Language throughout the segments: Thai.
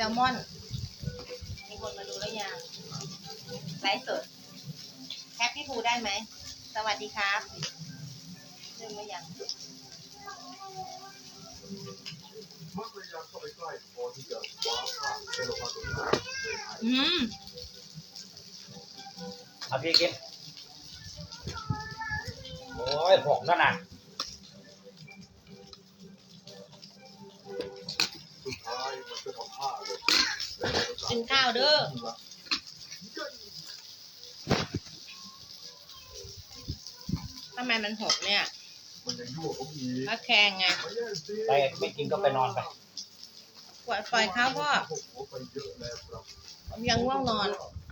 แซลมอน มีคนมาดูแล้วยังไลฟ์สดแท็กพี่ภูได้ไหม สวัสดีครับเรื่องไม่ยังมักพยายามเข้าไปใกล้พอที่จะคว้าผ้าแต่ละผ้าตัวนี้เลยหายอืมเอาพี่กินโอ้ยผงนั่นน่ะ ก็ทำผ้าเลยและมันก็กินข้าวเด้อทำไมมันหกเนี่ยมันยังยั่วผมอีกมะแขงไงไม่แย่สิไปไม่กินก็ไปนอนไปปล่อยปล่อยเขาพ่อผมหัวไปเยอะแล้วครับผมยังง่วงนอน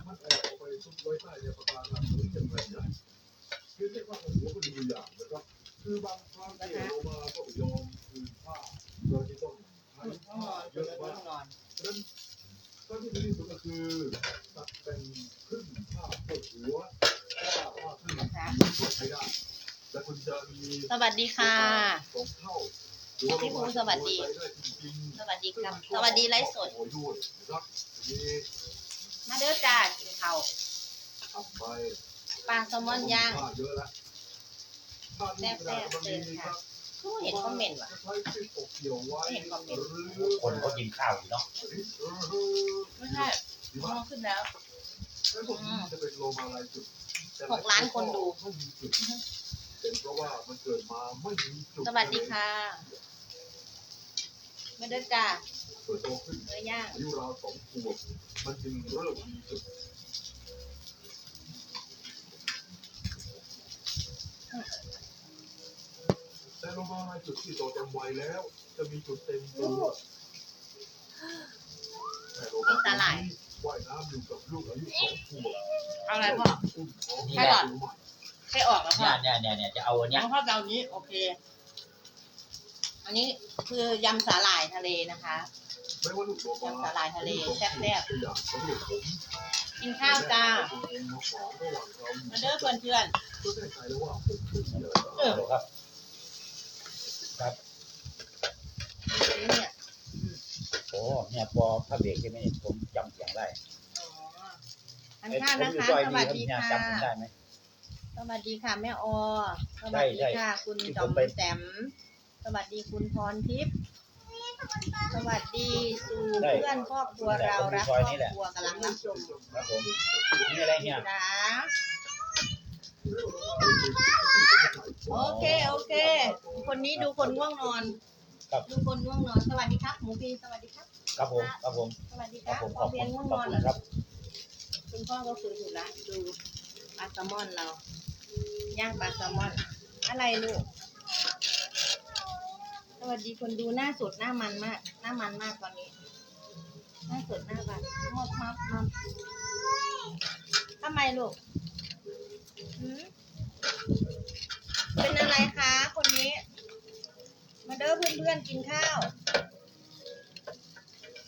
มันแอบเอาไปซุกไว้ใต้เนี่ยประการหลังนี้จะแรงใหญ่คือเรียกว่าผมหัวก็ดูอย่างนะครับคือบางครั้งเกี่ยวมาก็ยอมคืน ที่ดีที่สุดก็คือตัดเป็นครึ่งผ้าเปิดหัวผ้าผ้าครึ่งหัวใช้ได้แต่คุณจะมีสวัสดีค่ะ สองเท่าหรือว่าพี่ภูสวัสดีใช้ได้จริงสวัสดีๆครับ สวัสดีไลฟ์สด โอ้ยด้วยนะครับมีมาเด้อจ้ากินข้าวทำไปปลาแซลมอนย่างผ้เยอะแล้วผ้านี่กระดาษมันมีครับผู้เห็นคอมเมนต์ว่ะใช้ที่ตกเกี่ยวไว้ไม่เห็นคอมเมนต์หรือคนเขากินข้าวอยู่เนาะ ไม่ใช่ดีมมาอกงขึ้นแล้วแล้วพวกนี้จะเป็นโลมาลายจุดแต่หกล้านคนดูไม่มีจุดเป็นเพราะว่ามันเกิดมาไม่มีจุดสวัสดีค่ะมาเด้อจ้าเปิดโตขึ้นเนื้อย่างอายุราวสองขวบมันจึงเริ่มมีจุดแต่โลมาลายจุดที่โตเต็มวัยแล้ว จะมีจุดเต็มตัวแต่โล มาตัวนี้ว่ายน้ำอยู่กับลูกอายุสองขวบเอาอะไรพ่ออุ้มท้องแครอทให้ออกแล้วพ่อเนี่ยเนี่ยเนี่ยเนี่ยจะเอาอันเนี้ยน้องพ่อจะเอานี้ โอเค อันนี้คือยำสาหร่ายทะเลนะคะไม่ว่าลูกโลมายำสาหร่ายทะเลแซ่บๆตัวอย่างเขาเรียกผมกินข้าวจ้าตัวเองมาขอระหว่างเราอยู่มาเด้อเพื่อนเพื่อนก็แน่ใจแล้วว่าผมคือเหี้ยเออครับๆเนี่ยโอ้เนี่ยพอถ้าเบรกใช่ไหมผมจำเสียงได้อ๋อทานข้าวนะคะผมสอยู่ซอยวัสนี้ดีครับเนี่ยค่ะ จำผมได้ไหม สวัสดีค่ะแม่ออ สวัสดีใช่ค่ะ คุณที่จผอมมไปแสม สวัสดีคุณพรทิพย์ สวัสดีสู่เพื่อนครอบครัวเรารักครอบครัวกำลังรับชมครับผมนี่อะไรเนี่ยนะโอเค โอเค คนนี้ดูคนง่วงนอน ครับดูคนง่วงนอน สวัสดีครับ หมูพีสวัสดีครับ ครับผมครับผมสวัสดีคครัรับบผมพขออบเพีคุยงณง่วงขนอบอนคุเหรณอครับคุณพ่อก็คุยอยู่ละดูปลาแซลมอนเรา ย่างปลาแซลมอน อะไรลูก สวัสดีคนดูหน้าสดหน้ามันมาก หน้ามันมากตอนนี้ หน้าสดหน้ามันมอบมับมับทำไมลูกหืมเป็นอะไรคะ คนนี้ มาเด้อเพื่อนๆกินข้าว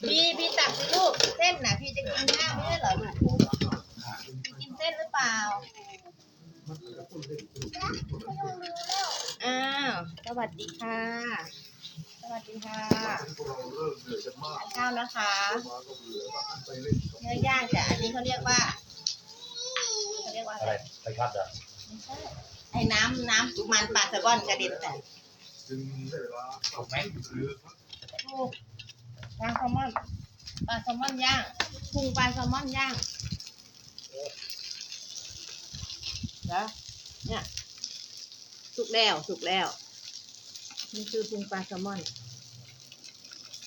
พี่พี่ตักสิลูกเส้นน่ะพี่จะกินข้าวไม่ใช่เหรอลูกกินเส้นหรือเปล่าอ้าวสวัสดีค่ะ สวัสดีค่ะพวกเราเริ่มเหนื่อยกันมากทานข้าวนะคะมาก็เบื่อก็หันไปเล่นกับเนื้อย่างแต่อันนี้เขาเรียกว่าเขาเรียกว่าอะไรไปพัดเหรอไม่ใช่ไอ้น้ำน้ำมันปลาสะก้อนกระเด็นแต่ จึงได้เวลาขับแม่เรือครับลูกปลาแซลมอนปลาแซลมอนย่างพุงปลาแซลมอนย่างแล้วเนี่ยสุกแล้วสุกแล้วนี่คือพุงปลาแซลมอน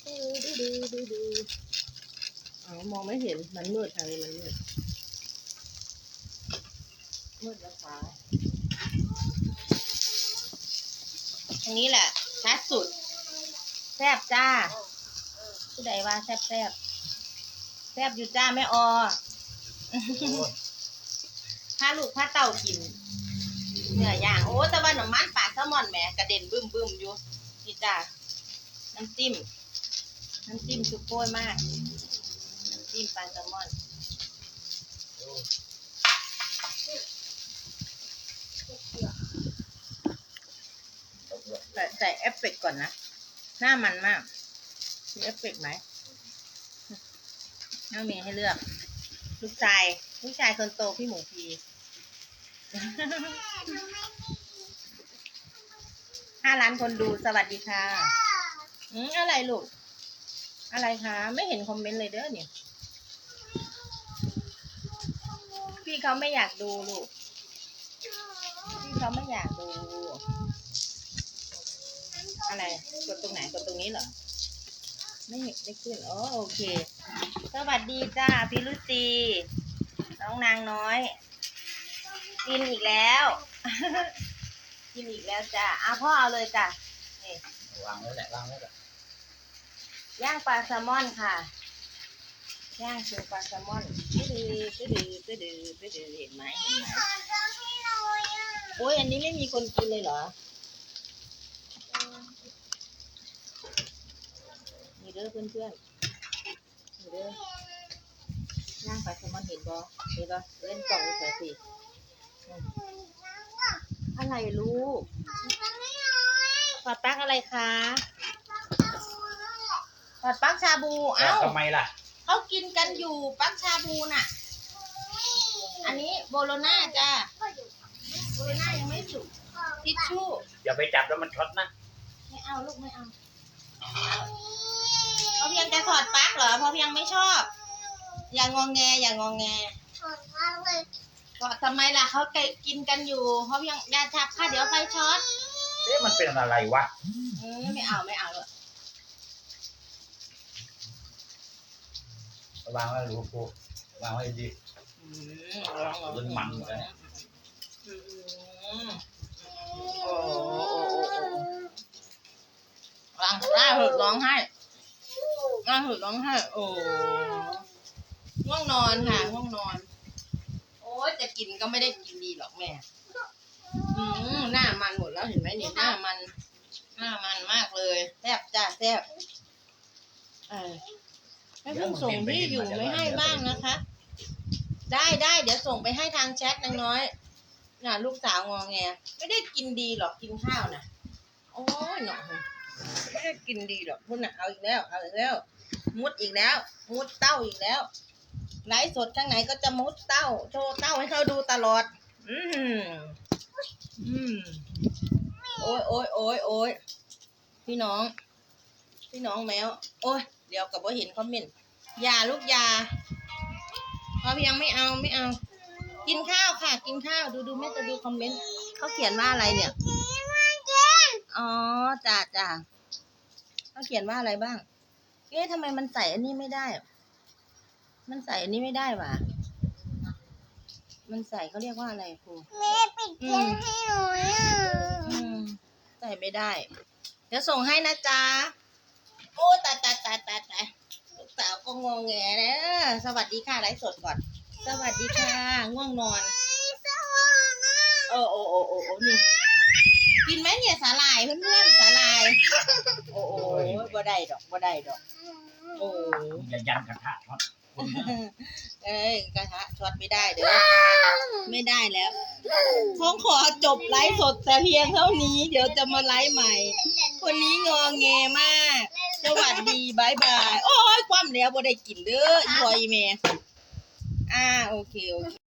ดูดูดูดูดูอ๋อมองไม่เห็นมันมืดทางนี้มันมืดมืดแล้วค่ะ ทางนี้แหละชัดสุดแซบจ้าผู้ใดว่าแซบแซบแซบอยู่จ้าแม่ออถ้าลูกถ้าเต่ากินเนื้อย่างโอ้แต่ว่าน้ำมันปลาแซลมอนแหมกระเด็นบึ้มบึ้มอยู่นี่จ้าน้ำจิ้มน้ำจิ้มชุบโป้ยมากน้ำจิ้มปลาแซลมอน ใส่เอฟเฟกต์ก่อนนะ หน้ามันมากมีเอฟเฟกต์ไหมน้องมย์ให้เลือก ลูกชาย ลูกชายคนโตพี่หมูพีห้าล้านคนดูสวัสดีค่ะ อืมอะไรลูก อะไรคะ ไม่เห็นคอมเมนต์เลยเด้อเนี่ย พี่เขาไม่อยากดูลูก พี่เขาไม่อยากดู อะไรกดตรงไหนกดตรงนี้เหรอไม่เห็นไม่ขึ้นอ๋อโอเค สวัสดีจ้าพี่ลุจีน้องนางน้อย กินอีกแล้ว กินอีกแล้วจ้าเอาพ่อเอาเลยจ้ะนี่วางไว้แหละวางไว้แหละย่างปลาแซลมอนค่ะย่างคือปลาแซลมอนก็ดื้อก็ดื้อก็ดื้อก็ดื้อเห็นไหมเห็นไหมโอ้ยอันนี้ไม่มีคนกินเลยเหรอ เด้อเพื่อนๆมีเด้อย่างปลาแซลมอนเห็นบ่เห็นบ่เล่นกล่องเลยสิอืมอะไรลูกปลาปักอะไรคะปลาปักชาบู เอ้าทำไมล่ะ เขากินกันอยู่ปักชาบูน่ะ อันนี้โบโลน่าจ้าโบโลน่ายังไม่สุกทิชชู่ อย่าไปจับแล้วมันช็อตนะ ไม่เอาลูกไม่เอา เขาเพียงจะถอดปลั๊กเหรอเพราะเพียงไม่ชอบ อย่างงองแงอย่างงองแงก็ทำไมล่ะเขากินกันอยู่เพราะเพียงอย่าทับค่ะเดี๋ยวไฟช็อตเอ๊ะมันเป็นอะไรวะอืมไม่เอาไม่เอาเลยวางไว้รู้กูวางไว้ดีอืมลองลองเรื่องมันเลย อืมโอ้โอ้โอ้โอ้โอ้ร้องได้หึร้องไห้ ได้หึร้องไห้โอ้ง่วงนอนค่ะง่วงนอน โอ้ยจะกินก็ไม่ได้กินดีหรอกแม่อืมหน้ามันหมดแล้วเห็นไหมนี่หน้ามัน หน้ามันมากเลยแซ่บจ้าแซ่บเออให้เพิ่งส่งที่อยู่ไม่ให้บ้างนะคะ ได้ได้เดี๋ยวส่งไปให้ทางแชทนางน้อย น่ะ ลูกสาวงอแงไม่ได้กินดีหรอกกินข้าวน่ะโอ้ยเนาะไม่ได้กินดีหรอกพุ่นน่ะเอาอีกแล้วเอาอีกแล้ว มุดอีกแล้ว มุดเต้าอีกแล้วไลฟ์สดข้างไหนก็จะมุดเต้า โชว์เต้าให้เขาดูตลอด อืมอืมโอ้ยโอ้ยโอ้ยโอ้ยพี่น้อง พี่น้องแมว โอ้ยเดี๋ยวกับว่าเห็นคอมเมนต์อยาลูกอยาพอเพียงไม่เอาไม่เอา กินข้าวค่ะ กินข้าวดูดูแม่จะดูคอมเมนต์เขาเขียนว่าอะไรเนี่ยอ๋อจ้าจ้าเขาเขียนว่าอะไรบ้าง เอ๊ะทำไมมันใส่อันนี้ไม่ได้ มันใส่อันนี้ไม่ได้ว่ะมันใส่เขาเรียกว่าอะไรครูแม่ปิดเกมให้หนูอะอืมใส่ไม่ได้ เดี๋ยวส่งให้นะจ๊ะ โอ้ตายตายตายตายตายลูกสาวก็งงแงนะสวัสดีค่ะไลฟ์สดก่อน สวัสดีค่ะ ง่วงนอน สว่างอะโอ้โอ้โอ้โอ้โอ้นี่ กินไหมเนี่ยสาหร่ายเพื่อนๆสาหร่าย โอ้โอ้บ่ได้ดอกบ่ได้ดอก โอ้อย่ายันกระทะช็อตเอ้ยกระทะช็อตไม่ได้เด้อไม่ได้แล้วคงขอจบไลฟ์สดแต่เพียงเท่านี้ เดี๋ยวจะมาไลฟ์ใหม่ คนนี้งอแงมากสวัสดีบายบาย โอ้ยความแล้วบ่ได้กินเด้ออีพออีเมอ่าโอเคโอเค